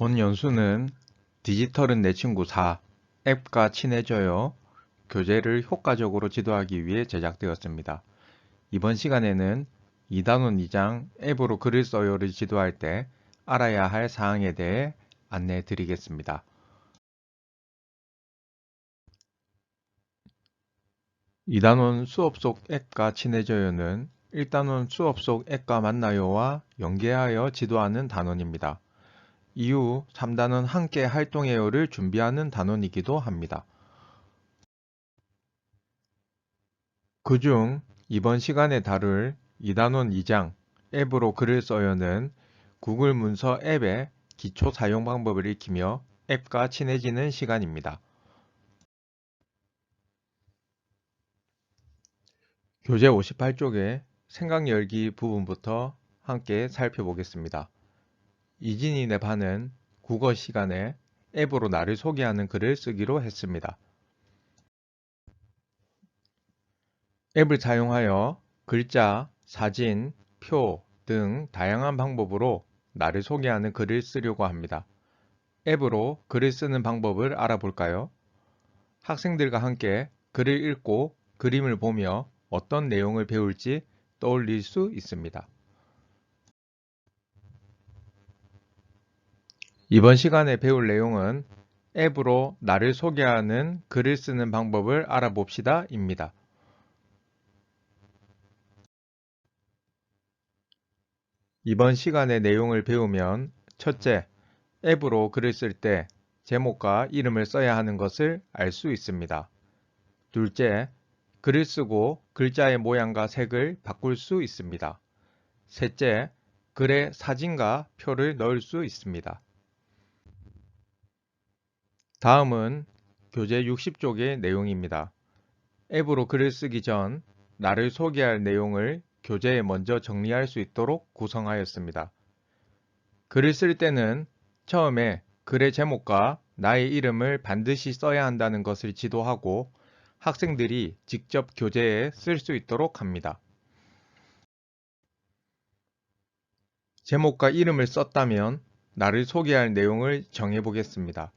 본 연수는 디지털은 내 친구 4 앱과 친해져요 교재를 효과적으로 지도하기 위해 제작되었습니다. 이번 시간에는 2단원 2장 앱으로 글을 써요를 지도할 때 알아야 할 사항에 대해 안내해 드리겠습니다. 2단원 수업 속 앱과 친해져요는 1단원 수업 속 앱과 만나요와 연계하여 지도하는 단원입니다. 이후 3단원 함께 활동해요를 준비하는 단원이기도 합니다. 그중 이번 시간에 다룰 2단원 2장 앱으로 글을 써요는 구글 문서 앱의 기초 사용 방법을 익히며 앱과 친해지는 시간입니다. 교재 58쪽의 생각 열기 부분부터 함께 살펴보겠습니다. 이진이네 반은 국어 시간에 앱으로 나를 소개하는 글을 쓰기로 했습니다. 앱을 사용하여 글자, 사진, 표 등 다양한 방법으로 나를 소개하는 글을 쓰려고 합니다. 앱으로 글을 쓰는 방법을 알아볼까요? 학생들과 함께 글을 읽고 그림을 보며 어떤 내용을 배울지 떠올릴 수 있습니다. 이번 시간에 배울 내용은 앱으로 나를 소개하는 글을 쓰는 방법을 알아봅시다 입니다. 이번 시간의 내용을 배우면 첫째, 앱으로 글을 쓸 때 제목과 이름을 써야 하는 것을 알 수 있습니다. 둘째, 글을 쓰고 글자의 모양과 색을 바꿀 수 있습니다. 셋째, 글에 사진과 표를 넣을 수 있습니다. 다음은 교재 60쪽의 내용입니다. 앱으로 글을 쓰기 전 나를 소개할 내용을 교재에 먼저 정리할 수 있도록 구성하였습니다. 글을 쓸 때는 처음에 글의 제목과 나의 이름을 반드시 써야 한다는 것을 지도하고 학생들이 직접 교재에 쓸 수 있도록 합니다. 제목과 이름을 썼다면 나를 소개할 내용을 정해보겠습니다.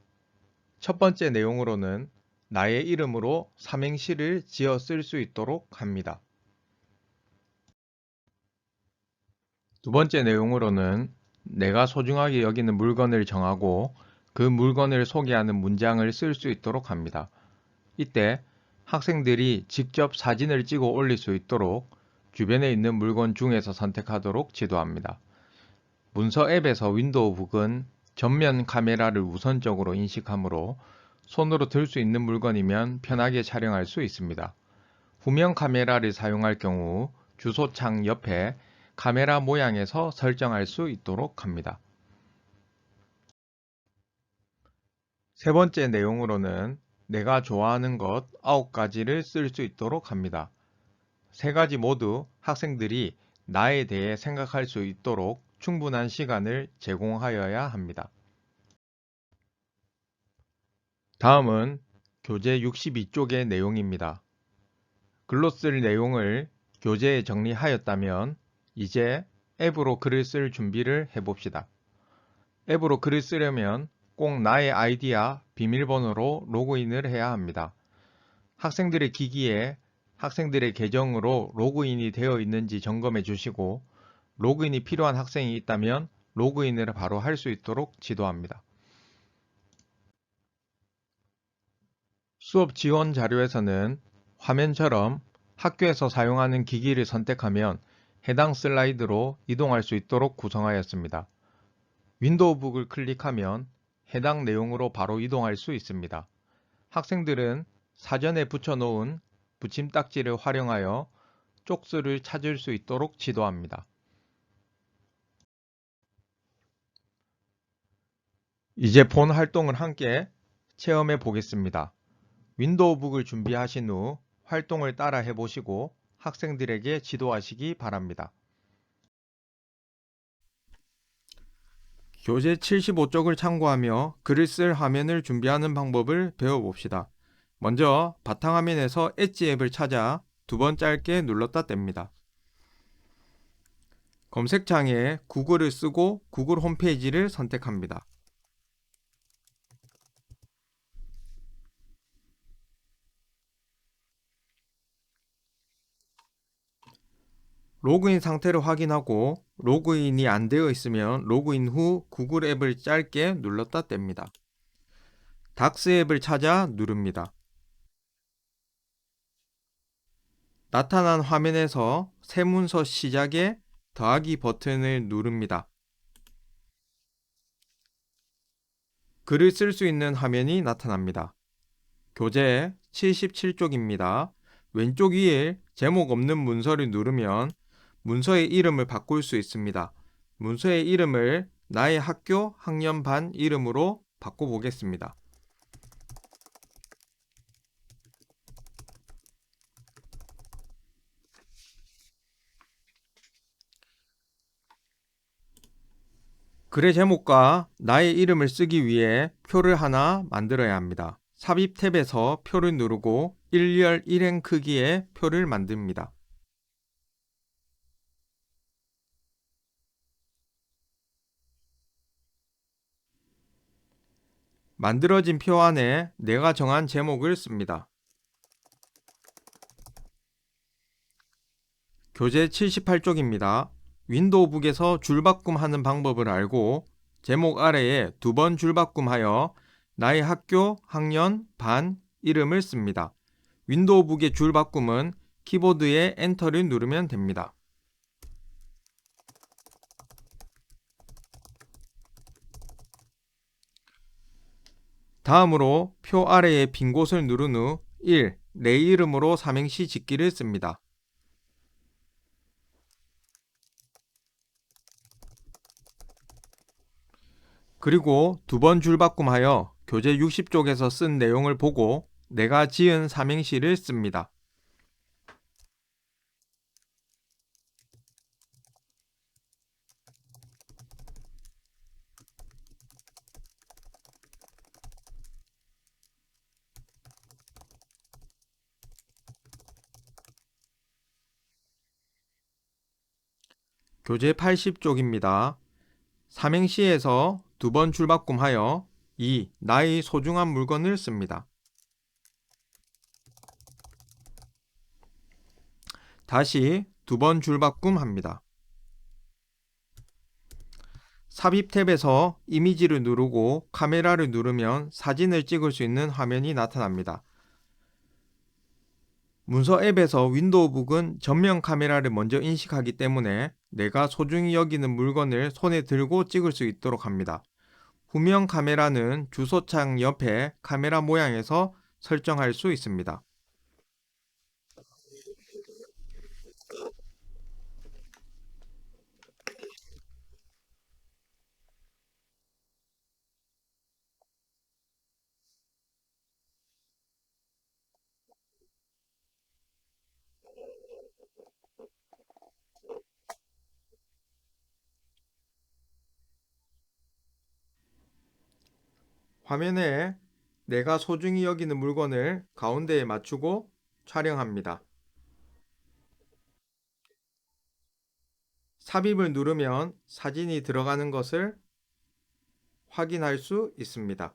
첫 번째 내용으로는 나의 이름으로 삼행시를 지어 쓸 수 있도록 합니다. 두 번째 내용으로는 내가 소중하게 여기는 물건을 정하고 그 물건을 소개하는 문장을 쓸 수 있도록 합니다. 이때 학생들이 직접 사진을 찍어 올릴 수 있도록 주변에 있는 물건 중에서 선택하도록 지도합니다. 문서 앱에서 윈도우 북은 전면 카메라를 우선적으로 인식하므로 손으로 들 수 있는 물건이면 편하게 촬영할 수 있습니다. 후면 카메라를 사용할 경우 주소창 옆에 카메라 모양에서 설정할 수 있도록 합니다. 세 번째 내용으로는 내가 좋아하는 것 9가지를 쓸 수 있도록 합니다. 세 가지 모두 학생들이 나에 대해 생각할 수 있도록 충분한 시간을 제공하여야 합니다. 다음은 교재 62쪽의 내용입니다. 글로 쓸 내용을 교재에 정리하였다면 이제 앱으로 글을 쓸 준비를 해봅시다. 앱으로 글을 쓰려면 꼭 나의 아이디와 비밀번호로 로그인을 해야 합니다. 학생들의 기기에 학생들의 계정으로 로그인이 되어 있는지 점검해 주시고 로그인이 필요한 학생이 있다면 로그인을 바로 할 수 있도록 지도합니다. 수업 지원 자료에서는 화면처럼 학교에서 사용하는 기기를 선택하면 해당 슬라이드로 이동할 수 있도록 구성하였습니다. 윈도우 북을 클릭하면 해당 내용으로 바로 이동할 수 있습니다. 학생들은 사전에 붙여놓은 붙임딱지를 활용하여 쪽수를 찾을 수 있도록 지도합니다. 이제 본 활동을 함께 체험해 보겠습니다. 윈도우북을 준비하신 후 활동을 따라 해보시고 학생들에게 지도하시기 바랍니다. 교재 75쪽을 참고하며 글을 쓸 화면을 준비하는 방법을 배워봅시다. 먼저 바탕화면에서 엣지 앱을 찾아 두 번 짧게 눌렀다 뗍니다. 검색창에 구글을 쓰고 구글 홈페이지를 선택합니다. 로그인 상태를 확인하고 로그인이 안 되어 있으면 로그인 후 구글 앱을 짧게 눌렀다 뗍니다. 닥스 앱을 찾아 누릅니다. 나타난 화면에서 새 문서 시작에 더하기 버튼을 누릅니다. 글을 쓸 수 있는 화면이 나타납니다. 교재 77쪽입니다. 왼쪽 위에 제목 없는 문서를 누르면 문서의 이름을 바꿀 수 있습니다. 문서의 이름을 나의 학교 학년 반 이름으로 바꿔보겠습니다. 글의 제목과 나의 이름을 쓰기 위해 표를 하나 만들어야 합니다. 삽입 탭에서 표를 누르고 1열 1행 크기의 표를 만듭니다. 만들어진 표 안에 내가 정한 제목을 씁니다. 교재 78쪽입니다. 윈도우북에서 줄바꿈 하는 방법을 알고 제목 아래에 두 번 줄바꿈 하여 나의 학교, 학년, 반, 이름을 씁니다. 윈도우북의 줄바꿈은 키보드에 엔터를 누르면 됩니다. 다음으로 표 아래의 빈 곳을 누른 후 1. 내 이름으로 삼행시 짓기를 씁니다. 그리고 두 번 줄바꿈하여 교재 60쪽에서 쓴 내용을 보고 내가 지은 삼행시를 씁니다. 교재 80쪽입니다. 삼행시에서 두번 줄바꿈하여 2. 나의 소중한 물건을 씁니다. 다시 두 번 줄바꿈 합니다. 삽입 탭에서 이미지를 누르고 카메라를 누르면 사진을 찍을 수 있는 화면이 나타납니다. 문서 앱에서 윈도우 북은 전면 카메라를 먼저 인식하기 때문에 내가 소중히 여기는 물건을 손에 들고 찍을 수 있도록 합니다. 후면 카메라는 주소창 옆에 카메라 모양에서 설정할 수 있습니다. 화면에 내가 소중히 여기는 물건을 가운데에 맞추고 촬영합니다. 삽입을 누르면 사진이 들어가는 것을 확인할 수 있습니다.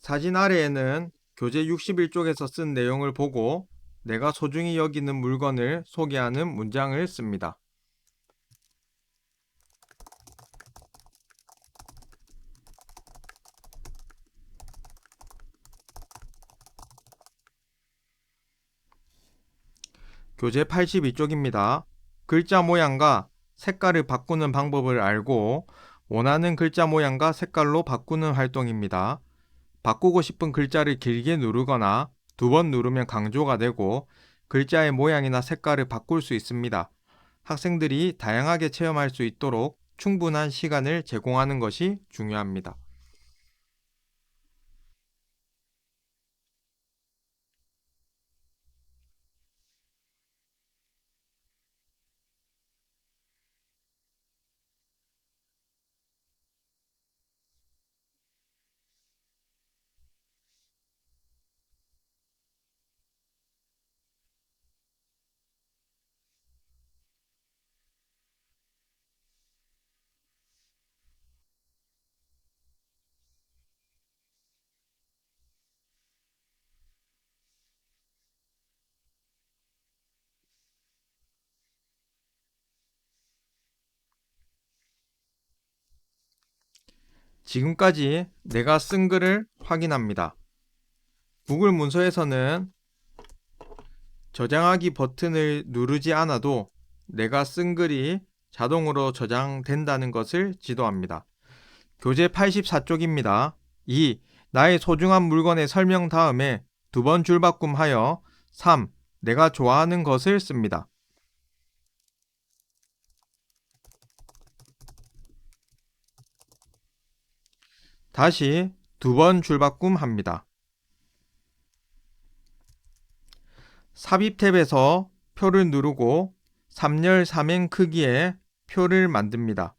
사진 아래에는 교재 61쪽에서 쓴 내용을 보고 내가 소중히 여기는 물건을 소개하는 문장을 씁니다. 교재 82쪽입니다. 글자 모양과 색깔을 바꾸는 방법을 알고 원하는 글자 모양과 색깔로 바꾸는 활동입니다. 바꾸고 싶은 글자를 길게 누르거나 두 번 누르면 강조가 되고 글자의 모양이나 색깔을 바꿀 수 있습니다. 학생들이 다양하게 체험할 수 있도록 충분한 시간을 제공하는 것이 중요합니다. 지금까지 내가 쓴 글을 확인합니다. 구글 문서에서는 저장하기 버튼을 누르지 않아도 내가 쓴 글이 자동으로 저장된다는 것을 지도합니다. 교재 84쪽입니다. 2. 나의 소중한 물건의 설명 다음에 두 번 줄바꿈하여 3. 내가 좋아하는 것을 씁니다. 다시 두 번 줄바꿈 합니다. 삽입 탭에서 표를 누르고 3열 3행 크기의 표를 만듭니다.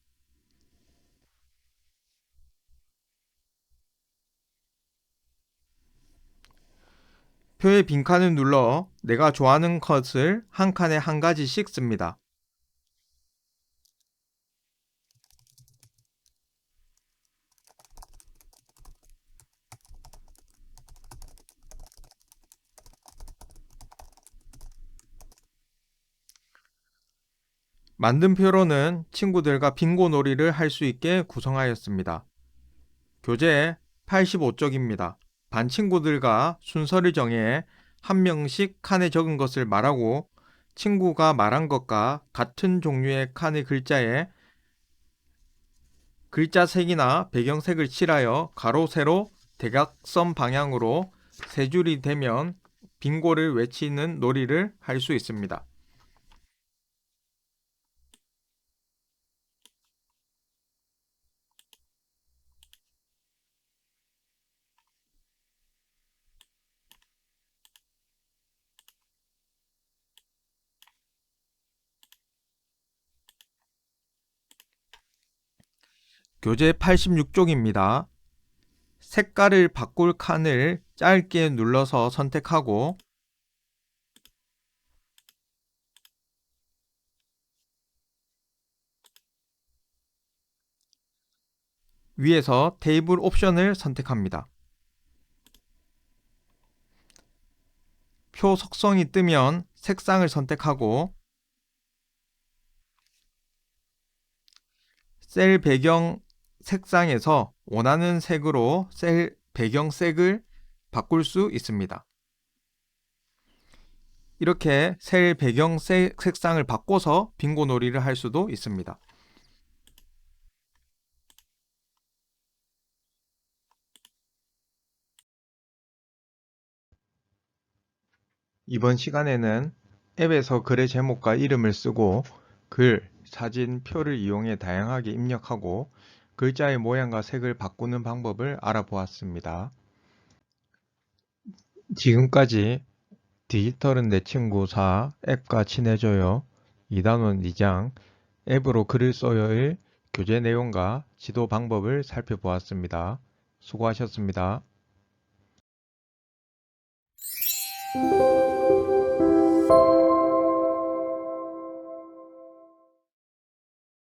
표의 빈칸을 눌러 내가 좋아하는 컷을 한 칸에 한 가지씩 씁니다. 만든 표로는 친구들과 빙고 놀이를 할 수 있게 구성하였습니다. 교재 85쪽입니다. 반 친구들과 순서를 정해 한 명씩 칸에 적은 것을 말하고 친구가 말한 것과 같은 종류의 칸의 글자에 글자 색이나 배경색을 칠하여 가로 세로 대각선 방향으로 세 줄이 되면 빙고를 외치는 놀이를 할 수 있습니다. 교재 86쪽입니다. 색깔을 바꿀 칸을 짧게 눌러서 선택하고 위에서 테이블 옵션을 선택합니다. 표 속성이 뜨면 색상을 선택하고 셀 배경 색상에서 원하는 색으로 셀 배경 색을 바꿀 수 있습니다. 이렇게 셀 배경 색- 색상을 바꿔서 빙고 놀이를 할 수도 있습니다. 이번 시간에는 앱에서 글의 제목과 이름을 쓰고 글, 사진, 표를 이용해 다양하게 입력하고 글자의 모양과 색을 바꾸는 방법을 알아보았습니다. 지금까지 디지털은 내 친구 4 앱과 친해져요 2단원 2장 앱으로 글을 써요의 교재 내용과 지도 방법을 살펴보았습니다. 수고하셨습니다.